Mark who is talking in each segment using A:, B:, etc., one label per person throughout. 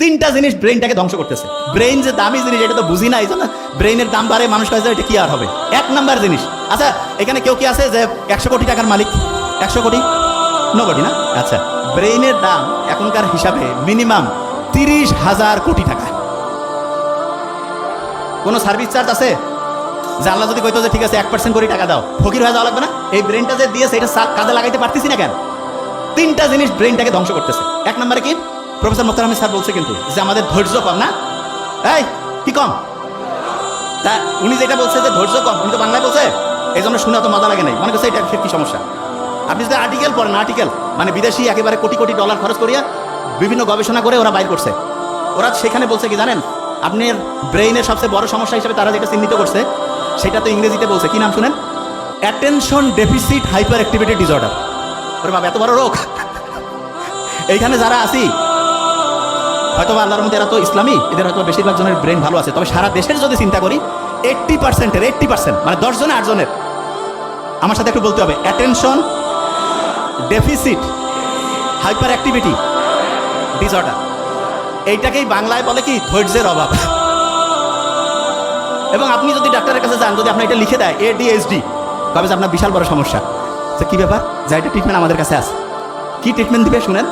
A: তিনটা জিনিস ব্রেনটাকে ধ্বংস করতেছে। ব্রেন যে দামি জিনিস, এটা তো বুঝি না এই জন্য ব্রেনের দাম বাড়ে, মানুষ কাছে এটা কি আর হবে? এক নাম্বার জিনিস। আচ্ছা এখানে কেউ কি আছে যে একশো কোটি টাকার মালিক? একশো কোটি? ন কোটি না? আচ্ছা ব্রেইনের দাম এখনকার হিসাবে মিনিমাম তিরিশ হাজার কোটি টাকা। কোনো সার্ভিস চার্জ আছে? আল্লাহ যদি কইতো যে ঠিক আছে, এক পার্সেন্ট করে টাকা দাও, ফকির হয়ে যাওয়া লাগবে না? এই ব্রেনটা যে দিয়েছে, এটা কাজে লাগাইতে পারতেছি না কেন? তিনটা জিনিস ব্রেনটাকে ধ্বংস করতেছে। এক নম্বরে কি? প্রফেসর মোখতার আহমেদ স্যার বলছে কিন্তু যে আমাদের ধৈর্য কম না? এই কি কম? তা উনি যেটা বলছে যে ধৈর্য কম উনি তো বাংলায় বলছে এই জন্য শুনে তো মজা লাগে নাই। মনে করছে এটা কি সমস্যা? আপনি যদি আর্টিকেল পড়েন আর্টিকেল মানে বিদেশি একেবারে কোটি কোটি ডলার খরচ করিয়া বিভিন্ন গবেষণা করে ওরা বাইর করছে। ওরা সেখানে বলছে কি জানেন আপনার ব্রেইনের সবচেয়ে বড় সমস্যা হিসেবে তারা যেটা চিহ্নিত করছে সেটা তো ইংরেজিতে বলছে। কি নাম শুনেন? Attention deficit hyperactivity disorder ওরে বাবা এত বড় রোগ। এইখানে যারা আছি হয়তো আল্লাহর মধ্যে এরা তো ইসলামী, এদের হয়তো বেশিরভাগ জনের ব্রেন ভালো আছে। তবে সারা দেশের যদি চিন্তা করি এইট্টি পার্সেন্টের এইট্টি পার্সেন্ট মানে দশ জনে আট জনের, আমার সাথে একটু বলতে হবে। Attention deficit hyperactivity disorder এইটাকেই বাংলায় বলে কি, ধৈর্যের অভাব। এবং আপনি যদি ডাক্তারের কাছে যান, যদি আপনার এটা লিখে দেয় এডিএসডি তবে যে আপনার বিশাল বড় সমস্যা। তো কি ব্যাপার? যা এটা ট্রিটমেন্ট আমাদের কাছে আছে। কি ট্রিটমেন্ট দিবে শুনেন?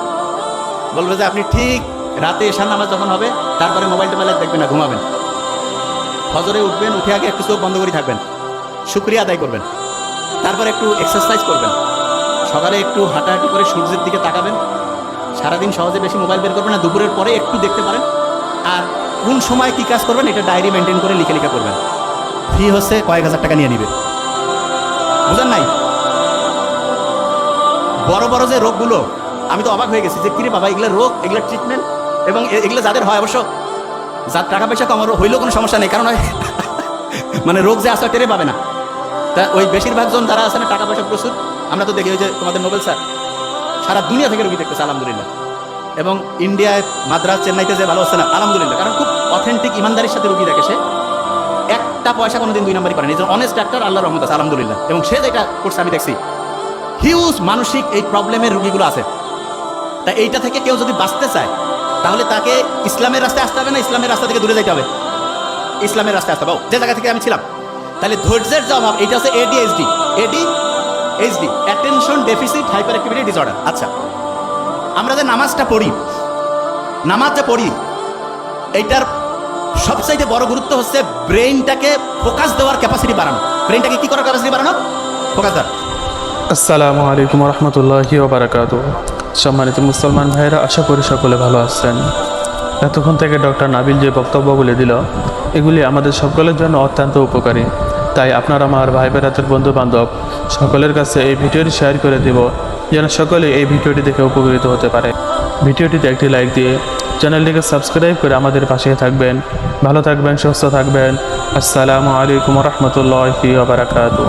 A: বলবে যে আপনি ঠিক রাতে এশার নামাজ যখন হবে, তারপরে মোবাইল টোবাইল দেখবেন না ঘুমাবেন। ফজরে উঠবেন, উঠে আগে একটু চোখ বন্ধ করে থাকবেন। শুক্রিয়া আদায় করবেন। তারপর একটু এক্সারসাইজ করবেন। সকালে একটু হাঁটাহাঁটি করে সূর্যের দিকে তাকাবেন। সারাদিন সহজে বেশি মোবাইল বের করবেন না, দুপুরের পরে একটু দেখতে পারেন। আর কোন সময় কি কাজ করবেন, এটা ডায়েরি মেনটেন করে লিখে লিখে করবেন ফি হচ্ছে কয়েক হাজার টাকা নিয়ে নিবে। বুঝেন নাই? বড় বড় যে রোগগুলো, আমি তো অবাক হয়ে গেছি যে, কিরে বাবা, এগুলো রোগ, এগুলো ট্রিটমেন্ট এবং এগুলো যাদের হয় অবশ্য যার টাকা পয়সা কম হইলেও কোনো সমস্যা নেই, কারণ মানে রোগ যে আসা টেরে পাবে না। তা ওই বেশিরভাগ জন যারা আছে না, টাকা পয়সা প্রচুর, আমরা তো দেখি ওই যে তোমাদের নোবেল স্যার, সারা দুনিয়া থেকে রুগী দেখতেছে, আলহামদুলিল্লাহ। এবং ইন্ডিয়ায় মাদ্রাস চেন্নাইতে যে ভালো হচ্ছে না, আলহামদুলিল্লাহ, কারণ খুব অথেন্টিক ইমানদারির সাথে রুগী দেখে সে। একটা পয়সা কোনোদিন দুই নম্বরই করেনি অনেস্ট ডাক্তার আল্লাহ রহমত আছে, আলহামদুলিল্লাহ। এবং সে যেটা করছে, আমি দেখছি হিউজ মানসিক এই প্রবলেমের রুগীগুলো আছে। তা এইটা থেকে কেউ যদি বাঁচতে চায় তাহলে তাকে ইসলামের রাস্তায় আসতে হবে না ইসলামের রাস্তা থেকে দূরে যেতে হবে? ইসলামের রাস্তায় আসতে হবে। যে জায়গা থেকে আমি ছিলাম। তাহলে ধৈর্যের যে অভাব, এটা হচ্ছে ADHD AD HD attention deficit hyperactivity disorder আচ্ছা আমরা যে নামাজটা পড়ি, নামাজ যে পড়ি, এইটার সবচাইতে বড় গুরুত্ব হচ্ছে ব্রেইনটাকে ফোকাস দেওয়ার ক্যাপাসিটি বাড়ানো। ব্রেইনটাকে কি করার ক্যাপাসিটি বাড়ানো? ফোকাস দেওয়ার।
B: আসসালামু আলাইকুম রহমতুল্লাহি ওবরাকাত সম্মানিত মুসলমান ভাইয়েরা, আশা করি সকলে ভালো আছেন। এতক্ষণ থেকে ডক্টর নাবিল যে বক্তব্য বলে দিল, এগুলি আমাদের সকলের জন্য অত্যন্ত উপকারী। তাই আপনার আমার ভাই বেড়াতের বন্ধু বান্ধব সকলের কাছে এই ভিডিওটি শেয়ার করে দেব, যেন সকলে এই ভিডিওটি দেখে উপকৃত হতে পারে। ভিডিওটিতে একটি লাইক দিয়ে চ্যানেলটিকে সাবস্ক্রাইব করে আমাদের পাশে থাকবেন। ভালো থাকবেন, সুস্থ থাকবেন। আসসালামু আলাইকুম রহমতুল্লাহি ওবরাকাতু